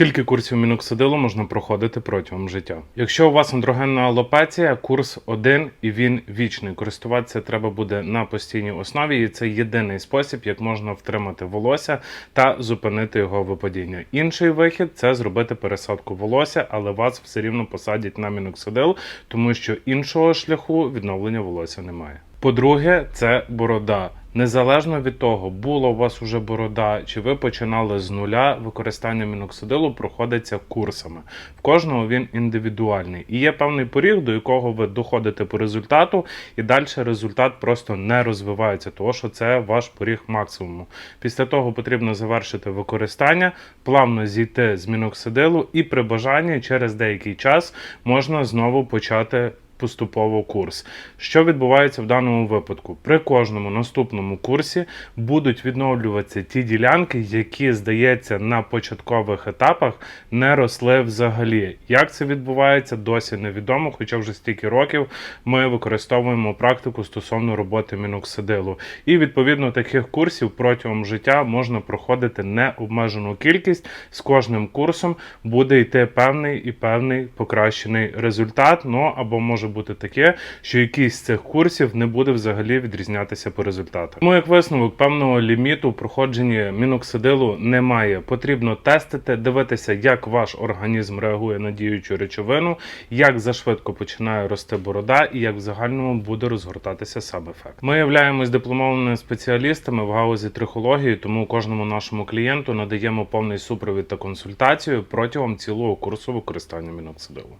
Скільки курсів міноксидилу можна проходити протягом життя? Якщо у вас андрогенна алопеція, курс один і він вічний. Користуватися треба буде на постійній основі, і це єдиний спосіб, як можна втримати волосся та зупинити його випадіння. Інший вихід це зробити пересадку волосся, але вас все рівно посадять на міноксидил, тому що іншого шляху відновлення волосся немає. По-друге, це борода. Незалежно від того, була у вас уже борода, чи ви починали з нуля, використання міноксидилу проходиться курсами. В кожного він індивідуальний. І є певний поріг, до якого ви доходите по результату, і далі результат просто не розвивається, тому що це ваш поріг максимуму. Після того потрібно завершити використання, плавно зійти з міноксидилу, і при бажанні через деякий час можна знову почати поступово курс. Що відбувається в даному випадку? При кожному наступному курсі будуть відновлюватися ті ділянки, які, здається, на початкових етапах не росли взагалі. Як це відбувається, досі невідомо, хоча вже стільки років ми використовуємо практику стосовно роботи міноксидилу. І відповідно таких курсів протягом життя можна проходити необмежену кількість. З кожним курсом буде йти певний і певний покращений результат. Ну або може бути таке, що якийсь з цих курсів не буде взагалі відрізнятися по результатах. Тому як висновок певного ліміту проходження міноксидилу немає. Потрібно тестити, дивитися, як ваш організм реагує на діючу речовину, як зашвидко починає рости борода і як в загальному буде розгортатися сам ефект. Ми являємось дипломованими спеціалістами в гаузі трихології, тому кожному нашому клієнту надаємо повний супровід та консультацію протягом цілого курсу використання міноксидилу.